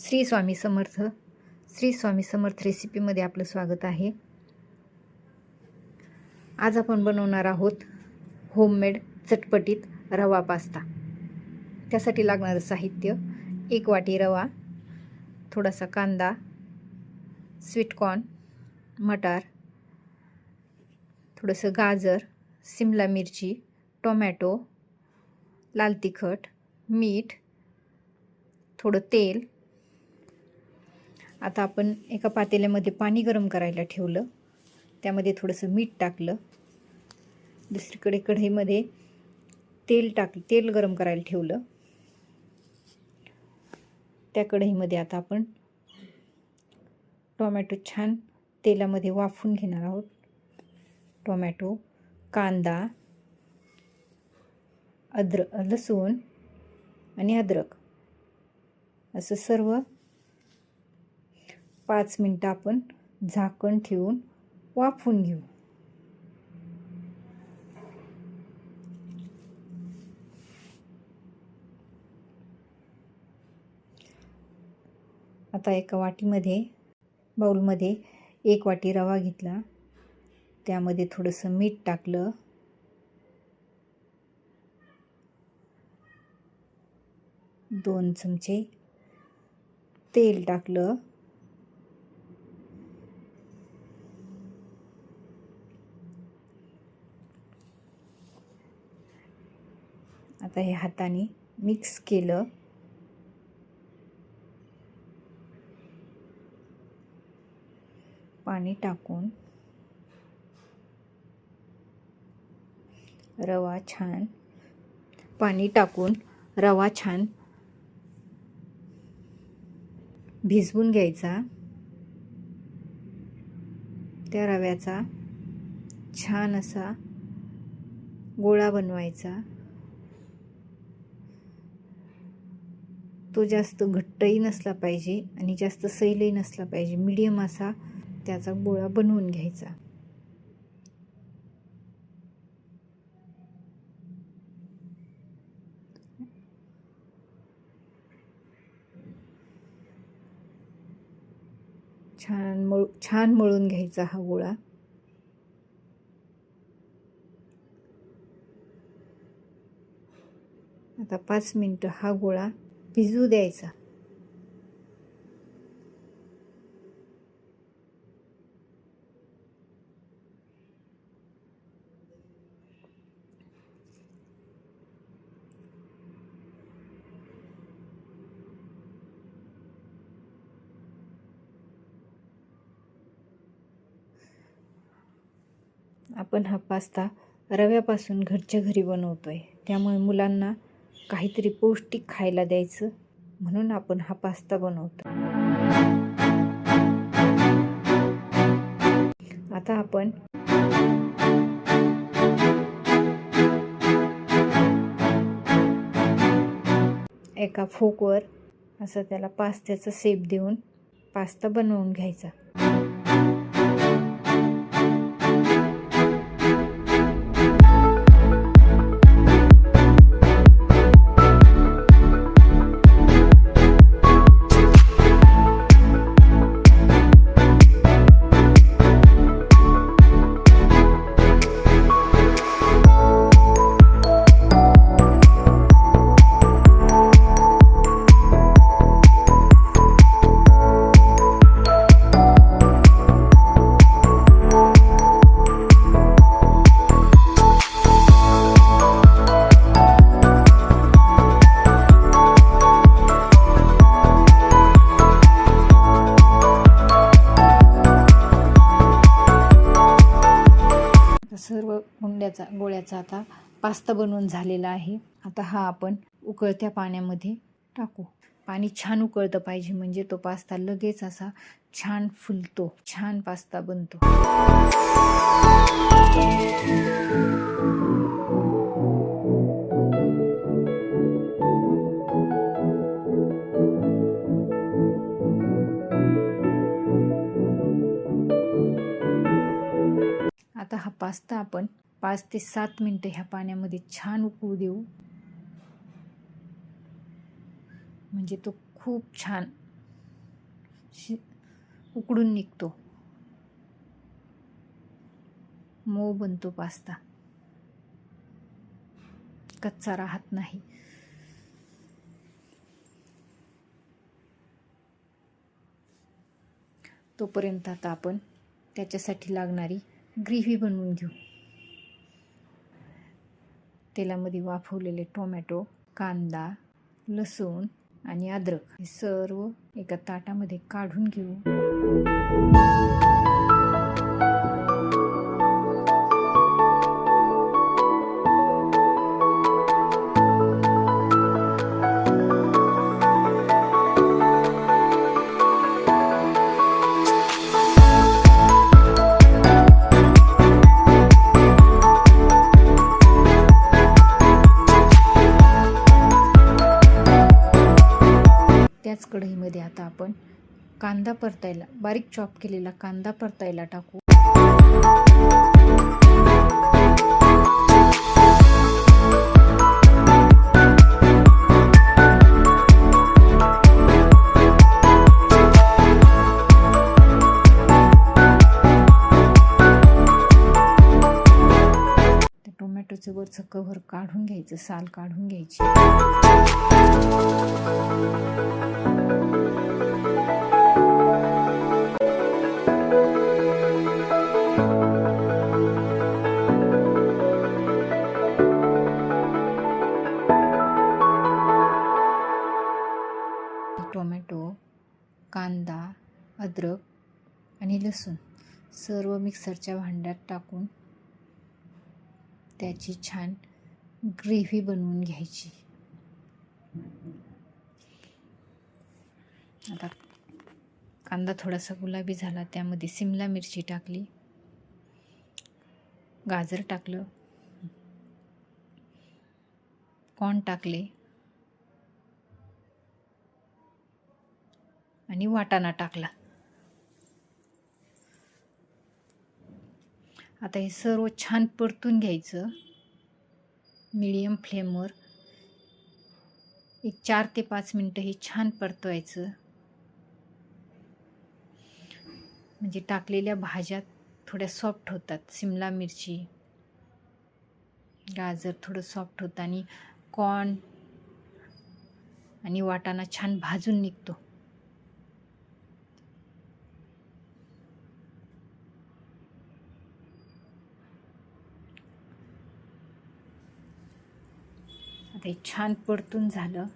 श्री स्वामी समर्थ श्री स्वामी समर्थ रेसिपीमध्ये आपलं स्वागत आहे. आज आपण बनवणार आहोत होममेड चटपटीत रवा पास्ता. त्यासाठी लागणारं साहित्य एक वाटी रवा थोडासा कांदा स्वीटकॉर्न मटार थोडंसं गाजर सिमला मिरची टोमॅटो लाल तिखट मीठ थोडं तेल आता आपण एका पातेल्यामध्ये पाणी गरम करायला ठेवलं. त्यामध्ये थोडंसं मीठ टाकलं. दुसरीकडे कढईमध्ये तेल टाक तेल गरम करायला ठेवलं. त्या कढईमध्ये आता आपण टोमॅटो छान तेलामध्ये वाफून घेणार आहोत. टोमॅटो कांदा अद्र लसूण आणि अद्रक. असं सर्व पाच मिनटं आपण झाकण ठेवून वाफून घेऊ. आता एका वाटीमध्ये बाऊलमध्ये एक वाटी रवा घेतला. त्यामध्ये थोडंसं मीठ टाकलं. दोन चमचे तेल टाकलं. आता हे हाताने मिक्स केलं. पाणी टाकून. रवा छान. पाणी टाकून रवा छान भिजवून घ्यायचा. त्या रव्याचा छान असा गोळा बनवायचा. तो जास्त घट्टही नसला पाहिजे आणि जास्त सैलही नसला पाहिजे. मीडियम असा त्याचा गोळा बनवून घ्यायचा. छान मळ छान मळून घ्यायचा हा गोळा. आता पाच मिनटं हा गोळा भिजू द्यायचा. आपण हा पास्ता रव्यापासून घरच्या घरी बनवतो आहे त्यामुळे मुलांना काहीतरी पौष्टिक खायला द्यायचं म्हणून आपण हा पास्ता बनवतो. आता आपण एका फोकवर असं त्याला पास्त्याचा सेप देऊन पास्ता बनवून घ्यायचा. सर्व गुंड्याचा गोळ्याचा आता पास्ता बनवून झालेला आहे. आता हा आपण उकळत्या पाण्यामध्ये टाकू. पाणी छान उकळतं पाहिजे म्हणजे तो पास्ता लगेच असा छान फुलतो छान पास्ता बनतो. हा पास्ता आपण पाच ते सात मिनटं ह्या पाण्यामध्ये छान उकळू देऊ. म्हणजे तो खूप छान शि उकडून निघतो. मऊ बनतो पास्ता. कच्चा राहत नाही. तोपर्यंत आता आपण त्याच्यासाठी लागणारी ग्रेव्ही बनवून घेऊ. तेलामध्ये वाफवलेले टोमॅटो कांदा लसूण आणि अद्रक हे सर्व एका ताटामध्ये काढून घेऊ. कांदा परतायला बारीक चॉप केलेला कांदा परतायला टाकू. टोमॅटोचं वरचं कव्हर काढून घ्यायचं साल काढून घ्यायची. लसूण सर्व मिक्सरच्या भांड्यात टाकून त्याची छान ग्रेव्ही बनवून घ्यायची. आता कांदा थोडासा गुलाबी झाला त्यामध्ये सिमला मिरची टाकली गाजर टाकलं कॉर्न टाकले आणि वाटाणा टाकला. आता हे सर्व छान परतून घ्यायचं. मिडियम फ्लेमवर एक चार ते पाच मिनटं हे छान परतवायचं. म्हणजे टाकलेल्या भाज्या थोड्या सॉफ्ट होतात. सिमला मिरची गाजर थोडं सॉफ्ट होतं आणि कॉर्न आणि वाटाणा छान भाजून निघतो. आता हे छान परतून झालं.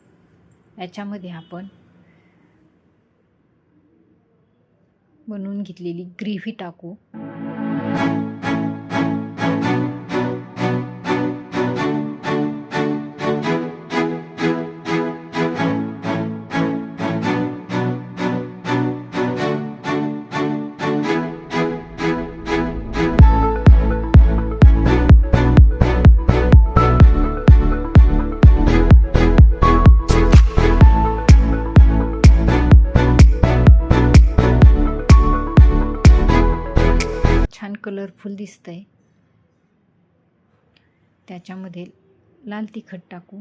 याच्यामध्ये आपण बनवून घेतलेली ग्रेव्ही टाकू. फूल दिसत आहे त्याच्यामध्ये लाल तिखट टाकू.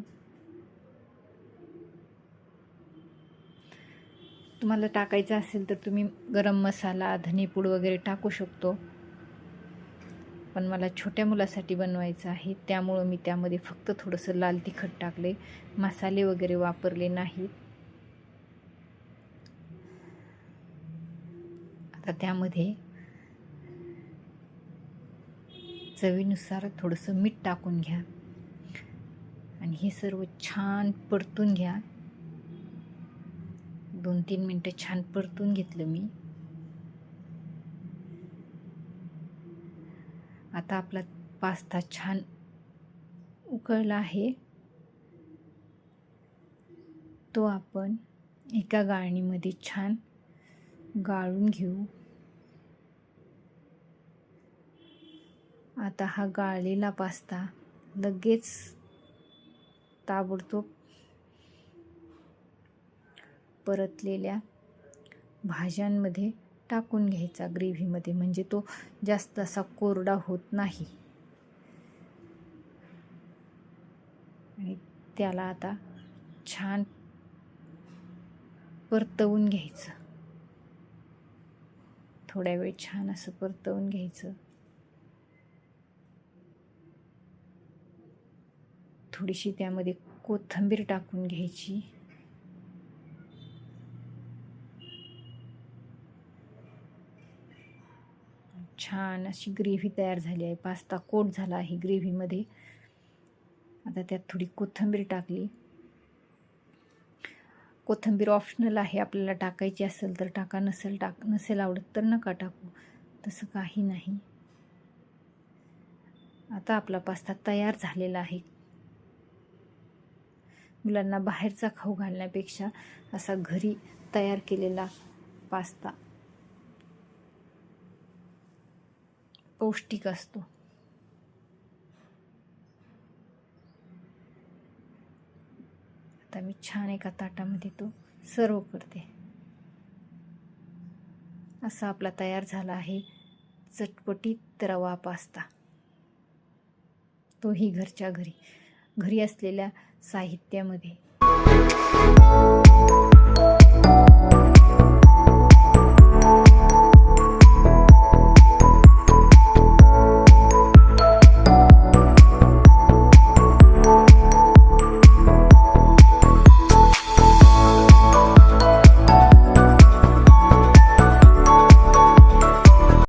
तुम्हाला टाकायचं असेल तर तुम्ही गरम मसाला धनेपूड वगैरे टाकू शकतो. पण मला छोट्या मुलासाठी बनवायचं आहे. त्यामुळं मी त्यामध्ये फक्त थोडंसं लाल तिखट टाकले. मसाले वगैरे वापरले नाहीत आता त्यामध्ये चवीनुसार थोडंसं मीठ टाकून घ्या. आणि हे सर्व छान परतून घ्या. दोन तीन मिनटं छान परतून घेतलं मी. आता आपला पास्ता छान उकळला आहे. तो आपण एका गाळणीमध्ये छान गाळून घेऊ. आता हा गाळलेला पास्ता लगेच ताबडतोब परतलेल्या भाज्यांमध्ये टाकून घ्यायचा ग्रेव्हीमध्ये. म्हणजे तो जास्त असा कोरडा होत नाही. आणि त्याला आता छान परतवून घ्यायचं. थोड्या वेळ छान असं परतवून घ्यायचं. थोडीशी त्यामध्ये कोथिंबीर टाकून घ्यायची. छान अशी ग्रेव्ही तयार झाली आहे. पास्ता कोट झाला आहे ग्रेव्हीमध्ये. आता त्यात थोडी कोथिंबीर टाकली. कोथिंबीर ऑप्शनल आहे आपल्याला टाकायची असेल तर टाका नसेल टाक नसेल आवडत तर नका टाकू. तसं काही नाही. आता आपला पास्ता तयार झालेला आहे. मुलांना बाहेरचा खाऊ घालण्यापेक्षा असा घरी तयार केलेला पास्ता पौष्टिक असतो. आता मी छान एका ताटामध्ये तो सर्व करते. असा आपला तयार झाला आहे चटपटीत रवा पास्ता. तोही घरच्या घरी. घरी असलेल्या साहित्यामध्ये.